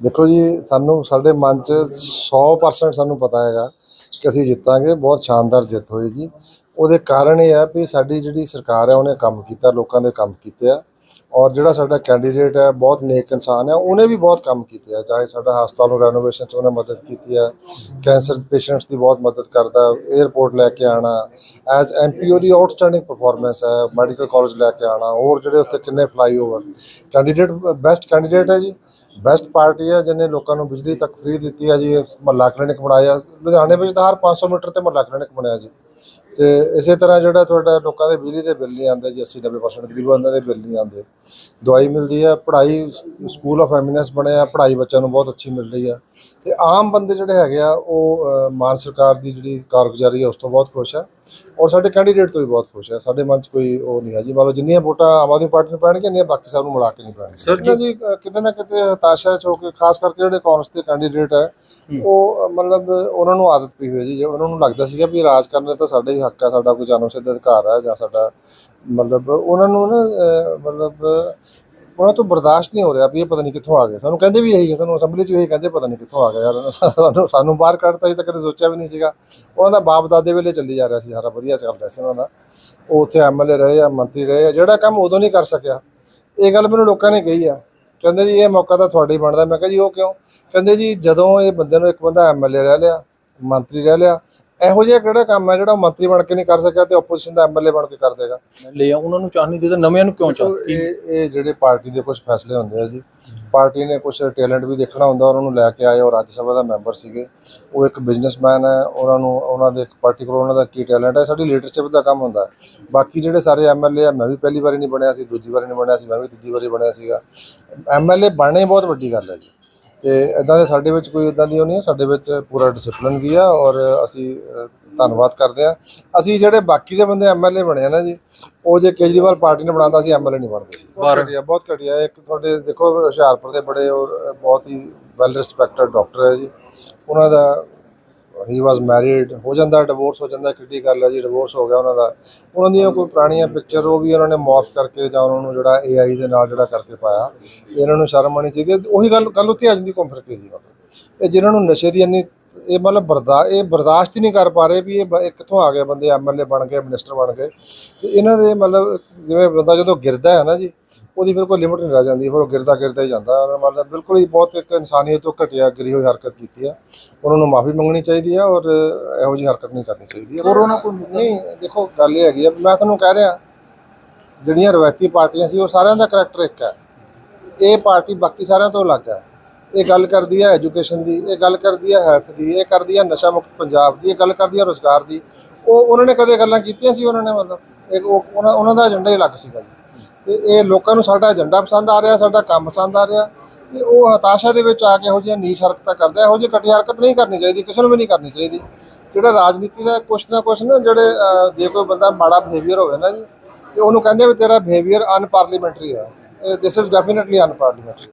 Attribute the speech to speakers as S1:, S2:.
S1: ਦੇਖੋ ਜੀ, ਸਾਨੂੰ, ਸਾਡੇ ਮਨ 'ਚ 100% ਸਾਨੂੰ ਪਤਾ ਹੈਗਾ ਕਿ ਅਸੀਂ ਜਿੱਤਾਂਗੇ, ਬਹੁਤ ਸ਼ਾਨਦਾਰ ਜਿੱਤ ਹੋਏਗੀ। ਉਹਦੇ ਕਾਰਨ ਇਹ ਹੈ ਵੀ ਸਾਡੀ ਜਿਹੜੀ ਸਰਕਾਰ ਹੈ, ਉਹਨੇ ਕੰਮ ਕੀਤਾ, ਲੋਕਾਂ ਦੇ ਕੰਮ ਕੀਤੇ ਆ। ਔਰ ਜਿਹੜਾ ਸਾਡਾ ਕੈਂਡੀਡੇਟ ਹੈ, ਬਹੁਤ ਨੇਕ ਇਨਸਾਨ ਹੈ, ਉਹਨੇ ਵੀ ਬਹੁਤ ਕੰਮ ਕੀਤੇ ਆ। ਚਾਹੇ ਸਾਡਾ ਹਸਪਤਾਲ ਨੂੰ ਰੈਨੋਵੇਸ਼ਨ 'ਚ ਉਹਨੇ ਮਦਦ ਕੀਤੀ ਹੈ ਕੈਂਸਰ ਪੇਸ਼ੈਂਟਸ ਦੀ ਬਹੁਤ ਮਦਦ ਕਰਦਾ 에ਅਰਪੋਰਟ ਲੈ ਕੇ ਆਣਾ ਐਜ਼ ਐਮਪੀ ਉਹਦੀ ਆਊਟਸਟੈਂਡਿੰਗ ਪਰਫਾਰਮੈਂਸ ਹੈ ਮੈਡੀਕਲ ਕਾਲਜ ਲੈ ਕੇ ਆਣਾ, ਹੋਰ ਜਿਹੜੇ ਉੱਥੇ ਕਿੰਨੇ ਫਲਾਈਓਵਰ ਕੈਂਡੀਡੇਟ ਬੈਸਟ ਕੈਂਡੀਡੇਟ ਹੈ ਜੀ। ਬੈਸਟ ਪਾਰਟੀ ਹੈ ਜਿਹਨੇ ਲੋਕਾਂ ਨੂੰ ਬਿਜਲੀ ਤੱਕ ਫ੍ਰੀ ਦਿੱਤੀ ਹੈ ਜੀ ਮਹੱਲਾ ਕਲੀਨਿਕ ਬਣਾਇਆ ਲੁਧਿਆਣੇ ਵਿੱਚ ਤਾਂ ਹਰ 500 ਮੀਟਰ ਤੇ ਮਹੱਲਾ ਕਲੀਨਿਕ ਬਣਿਆ ਜੀ। ਤੇ ਇਸੇ ਤਰ੍ਹਾਂ ਜਿਹੜਾ ਤੁਹਾਡਾ ਲੋਕਾਂ ਦੇ ਬਿਜਲੀ ਦੇ ਬਿੱਲ ਨਹੀਂ ਆਉਂਦੇ ਜੀ 80 90% ਤਕਰੀਬਨ ਦੇ ਬਿੱਲ ਨਹੀਂ ਆਉਂਦੇ। ਦਵਾਈ ਮਿਲਦੀ ਹੈ, ਪੜ੍ਹਾਈ ਸਕੂਲ ਆਫ ਐਮਿਨੈਂਸ ਬਣਿਆ ਪੜ੍ਹਾਈ ਬੱਚਿਆਂ ਨੂੰ ਬਹੁਤ ਅੱਛੀ ਮਿਲ ਰਹੀ ਹੈ ਤੇ ਆਮ ਬੰਦੇ ਜਿਹੜੇ ਹੈਗੇ ਆ, ਉਹ ਮਾਨ ਸਰਕਾਰ ਦੀ ਜਿਹੜੀ ਕਾਰਗੁਜ਼ਾਰੀ ਹੈ ਉਸ ਤੋਂ ਬਹੁਤ ਖੁਸ਼ ਹੈ ਔਰ ਸਾਡੇ ਕੈਂਡੀਡੇਟ ਤੋਂ ਵੀ ਬਹੁਤ ਖੁਸ਼ ਹੈ ਸਾਡੇ ਮਨ 'ਚ ਕੋਈ ਉਹ ਨਹੀਂ ਹੈ ਜੀ। ਮੰਨ ਲਓ ਜਿੰਨੀਆਂ ਵੋਟਾਂ ਆਮ ਆਦਮੀ ਪਾਰਟੀ ਨੂੰ ਪੈਣਗੀਆਂ ਇੰਨੀਆਂ ਬਾਕੀ ਸਭ ਨੂੰ ਮਿਲਾ ਕੇ ਨਹੀਂ ਪੈਣਗੀਆਂ। ਇਹਨਾਂ ਜੀ ਕਿਤੇ ਨਾ ਕਿਤੇ ਹਤਾਸ਼ਾ ਚ ਹੋ ਕੇ ਖਾਸ ਕਰਕੇ ਜਿਹੜੇ ਕਾਂਗਰਸ ਦੇ ਕੈਂਡੀਡੇਟ ਹੈ। ਉਹ ਮਤਲਬ ਉਹਨਾਂ ਨੂੰ ਆਦਤ ਪਈ ਹੋਈ ਜੀ। ਜੇ ਉਹਨਾਂ ਨੂੰ ਲੱਗਦਾ ਸੀਗਾ ਵੀ ਰਾਜ ਕਰਨਾ ਤਾਂ ਸਾਡਾ ਹੀ ਹੱਕ ਹੈ ਸਾਡਾ ਕੋਈ ਜਨਮ ਸਿੱਧ ਅਧਿਕਾਰ ਹੈ ਜਾਂ ਸਾਡਾ ਮਤਲਬ ਉਹਨਾਂ ਨੂੰ ਨਾ ਮਤਲਬ ਉਹਨਾਂ ਤੋਂ ਬਰਦਾਸ਼ਤ ਨਹੀਂ ਹੋ ਰਿਹਾ ਵੀ ਇਹ ਪਤਾ ਨਹੀਂ ਕਿੱਥੋਂ ਆ ਗਿਆ ਸਾਨੂੰ ਕਹਿੰਦੇ ਵੀ ਇਹੀ ਹੈ, ਸਾਨੂੰ ਅਸੈਂਬਲੀ 'ਚ ਵੀ ਇਹੀ ਕਹਿੰਦੇ ਪਤਾ ਨਹੀਂ ਕਿੱਥੋਂ ਆ ਗਏ ਯਾਰ। ਸਾਨੂੰ ਸਾਨੂੰ ਬਾਹਰ ਕੱਢਤਾ ਸੀ ਤਾਂ ਕਦੇ ਸੋਚਿਆ ਵੀ ਨਹੀਂ ਸੀਗਾ। ਉਹਨਾਂ ਦਾ ਬਾਪ ਦਾਦੇ ਵੇਲੇ ਚੱਲੀ ਜਾ ਰਿਹਾ ਸੀ, ਸਾਰਾ ਵਧੀਆ ਚੱਲ ਰਿਹਾ ਸੀ ਉਹਨਾਂ ਦਾ। ਉਹ ਉੱਥੇ ਐਮਐਲਏ ਰਹੇ ਆ, ਮੰਤਰੀ ਰਹੇ ਆ, ਜਿਹੜਾ ਕੰਮ ਉਦੋਂ ਨਹੀਂ ਕਰ ਸਕਿਆ। ਇਹ ਗੱਲ ਮੈਨੂੰ ਲੋਕਾਂ ਨੇ ਕਹੀ ਆ। ਕਹਿੰਦੇ ਜੀ, ਇਹ ਮੌਕਾ ਤਾਂ ਤੁਹਾਡੇ ਹੀ ਬਣਦਾ। ਮੈਂ ਕਿਹਾ ਜੀ, ਉਹ ਕਿਉਂ? ਕਹਿੰਦੇ ਜੀ, ਜਦੋਂ ਇਹ ਬੰਦੇ ਨੂੰ ਇੱਕ ਬੰਦਾ ਐਮਐਲਏ ਰਹਿ ਲਿਆ, ਮੰਤਰੀ ਰਹਿ ਲਿਆ ਇਹੋ ਜਿਹਾ ਕਿਹੜਾ ਕੰਮ ਹੈ ਜਿਹੜਾ ਉਹ ਮੰਤਰੀ ਬਣ ਕੇ ਨਹੀਂ ਕਰ ਸਕਿਆ ਤੇ ਆਪੋਜੀਸ਼ਨ ਦਾ ਐਮਐਲਏ ਬਣ ਕੇ ਕਰ ਦੇਗਾ?
S2: ਲੈ ਆ ਉਹਨਾਂ ਨੂੰ ਚਾਹ ਨਹੀਂ ਦਿੱਤਾ ਨਵਿਆਂ ਨੂੰ ਕਿਉਂ ਚਾਹ?
S1: ਇਹ ਇਹ ਜਿਹੜੇ ਪਾਰਟੀ ਦੇ ਕੁਝ ਫੈਸਲੇ ਹੁੰਦੇ ਆ ਜੀ। ਪਾਰਟੀ ਨੇ ਕੁਝ ਟੈਲੈਂਟ ਵੀ ਦੇਖਣਾ ਹੁੰਦਾ ਉਹਨਾਂ ਨੂੰ ਲੈ ਕੇ ਆਏ ਉਹ ਰਾਜ ਸਭਾ ਦਾ ਮੈਂਬਰ ਸੀਗੇ। ਉਹ ਇੱਕ ਬਿਜ਼ਨਸਮੈਨ ਹੈ ਉਹਨਾਂ ਨੂੰ ਉਹਨਾਂ ਦੇ ਇੱਕ ਪਾਰਟਿਕੂਲਰ ਉਹਨਾਂ ਦਾ ਕੀ ਟੈਲੈਂਟ ਹੈ ਸਾਡੀ ਲੀਡਰਸ਼ਿਪ ਦਾ ਕੰਮ ਹੁੰਦਾ। ਬਾਕੀ ਜਿਹੜੇ ਸਾਰੇ ਐਮਐਲਏ ਆ ਮੈਂ ਵੀ ਪਹਿਲੀ ਵਾਰੀ ਨਹੀਂ ਬਣਿਆ ਸੀ ਦੂਜੀ ਵਾਰੀ ਨਹੀਂ ਬਣਿਆ ਸੀ ਮੈਂ ਵੀ ਤੀਜੀ ਵਾਰੀ ਬਣਿਆ ਸੀਗਾ। ਐਮਐਲਏ ਬਣਨੇ ਬਹੁਤ ਵੱਡੀ ਗੱਲ ਹੈ ਜੀ। ਤੇ ਇਦਾਂ ਦੇ ਸਾਡੇ ਵਿੱਚ ਕੋਈ ਇਦਾਂ ਦੀ ਉਹ ਨਹੀਂ ਹੈ ਸਾਡੇ ਵਿੱਚ ਪੂਰਾ ਡਿਸਪਲਿਨ ਵੀ ਆ ਔਰ ਅਸੀਂ ਧੰਨਵਾਦ ਕਰਦੇ ਆ ਅਸੀਂ ਜਿਹੜੇ ਬਾਕੀ ਦੇ ਬੰਦੇ ਐਮਐਲਏ ਬਣੇ ਆ ਨਾ ਜੀ ਉਹ ਜੇ ਕੇਜਰੀਵਾਲ ਪਾਰਟੀ ਨੇ ਬਣਾਉਂਦਾ ਸੀ ਐਮਐਲਏ ਨਹੀਂ ਬਣਦੇ ਸੀ। ਬਹੁਤ ਘਟੀਆ ਬਹੁਤ ਘਟੀਆ। ਇੱਕ ਤੁਹਾਡੇ ਦੇਖੋ ਹੁਸ਼ਿਆਰਪੁਰ ਦੇ ਬੜੇ ਔਰ ਬਹੁਤ ਹੀ ਵੈਲ ਰਿਸਪੈਕਟਡ ਡਾਕਟਰ ਹੈ ਜੀ। ਉਹਨਾਂ ਦਾ ਹੀ ਵਾਸ ਮੈਰਿਡ ਹੋ ਜਾਂਦਾ ਡਿਵੋਰਸ ਹੋ ਜਾਂਦਾ ਕਿੱਡੀ ਗੱਲ ਹੈ ਜੀ ਡਿਵੋਰਸ ਹੋ ਗਿਆ ਉਹਨਾਂ ਦਾ। ਉਹਨਾਂ ਦੀਆਂ ਕੋਈ ਪੁਰਾਣੀਆਂ ਪਿਕਚਰ ਉਹ ਵੀ ਉਹਨਾਂ ਨੇ ਮੌਫ ਕਰਕੇ ਜਾਂ ਉਹਨਾਂ ਨੂੰ ਜਿਹੜਾ ਏਆਈ ਦੇ ਨਾਲ ਜਿਹੜਾ ਕਰਕੇ ਪਾਇਆ। ਇਹਨਾਂ ਨੂੰ ਸ਼ਰਮ ਆਣੀ ਚਾਹੀਦੀ ਹੈ। ਉਹੀ ਗੱਲ ਗੱਲ ਉੱਥੇ ਆ ਜਾਂਦੀ ਘੁੰਮ ਫਿਰ ਕੇ ਜੀ। ਮਤਲਬ ਇਹ ਜਿਨ੍ਹਾਂ ਨੂੰ ਨਸ਼ੇ ਦੀ ਇੰਨੀ, ਇਹ ਮਤਲਬ ਬਰਦਾ, ਇਹ ਬਰਦਾਸ਼ਤ ਹੀ ਨਹੀਂ ਕਰ ਪਾ ਰਹੇ ਵੀ ਇਹ ਬ- ਇਹ ਕਿੱਥੋਂ ਆ ਗਏ ਬੰਦੇ ਐਮਐਲਏ ਬਣ ਗਏ, ਮਿਨਿਸਟਰ ਬਣ ਗਏ। ਤੇ ਇਹਨਾਂ ਦੇ ਮਤਲਬ, ਜਿਵੇਂ ਬੰਦਾ ਜਦੋਂ ਗਿਰਦਾ ਹੈ ਨਾ ਜੀ ਉਹਦੀ ਫਿਰ ਕੋਈ ਲਿਮਟ ਨਹੀਂ ਰਹਿ ਜਾਂਦੀ ਫਿਰ ਉਹ ਗਿਰਦਾ ਗਿਰਦਾ ਹੀ ਜਾਂਦਾ। ਉਹਨੇ ਮਤਲਬ ਬਿਲਕੁਲ ਹੀ ਬਹੁਤ ਇੱਕ ਇਨਸਾਨੀਅਤ ਤੋਂ ਘਟਿਆ ਗਿਰੀ ਹੋਈ ਹਰਕਤ ਕੀਤੀ ਹੈ ਉਹਨਾਂ ਨੂੰ ਮਾਫੀ ਮੰਗਣੀ ਚਾਹੀਦੀ ਹੈ ਔਰ ਇਹੋ ਜਿਹੀ ਹਰਕਤ ਨਹੀਂ ਕਰਨੀ ਚਾਹੀਦੀ ਹੈ
S2: ਕੋਰੋਨਾ ਕੋਈ
S1: ਨਹੀਂ ਦੇਖੋ ਗੱਲ ਇਹ ਹੈਗੀ ਆ ਮੈਂ ਤੁਹਾਨੂੰ ਕਹਿ ਰਿਹਾ ਜਿਹੜੀਆਂ ਰਵਾਇਤੀ ਪਾਰਟੀਆਂ ਸੀ ਉਹ ਸਾਰਿਆਂ ਦਾ ਕਰੈਕਟਰ ਇੱਕ ਹੈ। ਇਹ ਪਾਰਟੀ ਬਾਕੀ ਸਾਰਿਆਂ ਤੋਂ ਅਲੱਗ ਹੈ। ਇਹ ਗੱਲ ਕਰਦੀ ਹੈ ਐਜੂਕੇਸ਼ਨ ਦੀ ਇਹ ਗੱਲ ਕਰਦੀ ਹੈ ਹੈਲਥ ਦੀ ਇਹ ਕਰਦੀ ਹੈ ਨਸ਼ਾ ਮੁਕਤ ਪੰਜਾਬ ਦੀ ਇਹ ਗੱਲ ਕਰਦੀ ਹੈ ਰੋਜ਼ਗਾਰ ਦੀ। ਉਹ ਉਹਨਾਂ ਨੇ ਕਦੇ ਗੱਲਾਂ ਕੀਤੀਆਂ ਸੀ ਉਹਨਾਂ ਨੇ ਮਤਲਬ? ਇੱਕ ਉਹ ਉਹਨਾਂ ਉਹਨਾਂ ਦਾ ਏਜੰਡਾ ਹੀ ਅਲੱਗ ਸੀਗਾ ਜੀ। ਤੇ ਇਹ ਲੋਕਾਂ ਨੂੰ ਸਾਡਾ ਏਜੰਡਾ ਪਸੰਦ ਆ ਰਿਹਾ, ਸਾਡਾ ਕੰਮ ਪਸੰਦ ਆ ਰਿਹਾ ਤੇ ਉਹ ਹਤਾਸ਼ਾ ਦੇ ਵਿੱਚ ਆ ਕੇ ਇਹੋ ਜਿਹੀਆਂ ਨੀਚ ਹਰਕਤਾਂ ਕਰਦਾ ਇਹੋ ਜਿਹੀ ਘਟੀ ਹਰਕਤ ਨਹੀਂ ਕਰਨੀ ਚਾਹੀਦੀ, ਕਿਸੇ ਨੂੰ ਵੀ ਨਹੀਂ ਕਰਨੀ ਚਾਹੀਦੀ। ਜਿਹੜਾ ਰਾਜਨੀਤੀ ਦਾ ਕੁਛ ਨਾ ਕੁਛ ਨਾ ਜਿਹੜੇ ਜੇ ਕੋਈ ਬੰਦਾ ਮਾੜਾ ਬਿਹੇਵੀਅਰ ਹੋਵੇ ਨਾ ਜੀ, ਤੇ ਉਹਨੂੰ ਕਹਿੰਦੇ ਵੀ ਤੇਰਾ ਬਿਹੇਵੀਅਰ ਅਨਪਾਰਲੀਮੈਂਟਰੀ ਹੈ ਦਿਸ ਇਜ਼ ਡੈਫੀਨਿਟਲੀ ਅਨਪਾਰਲੀਮੈਂਟਰੀ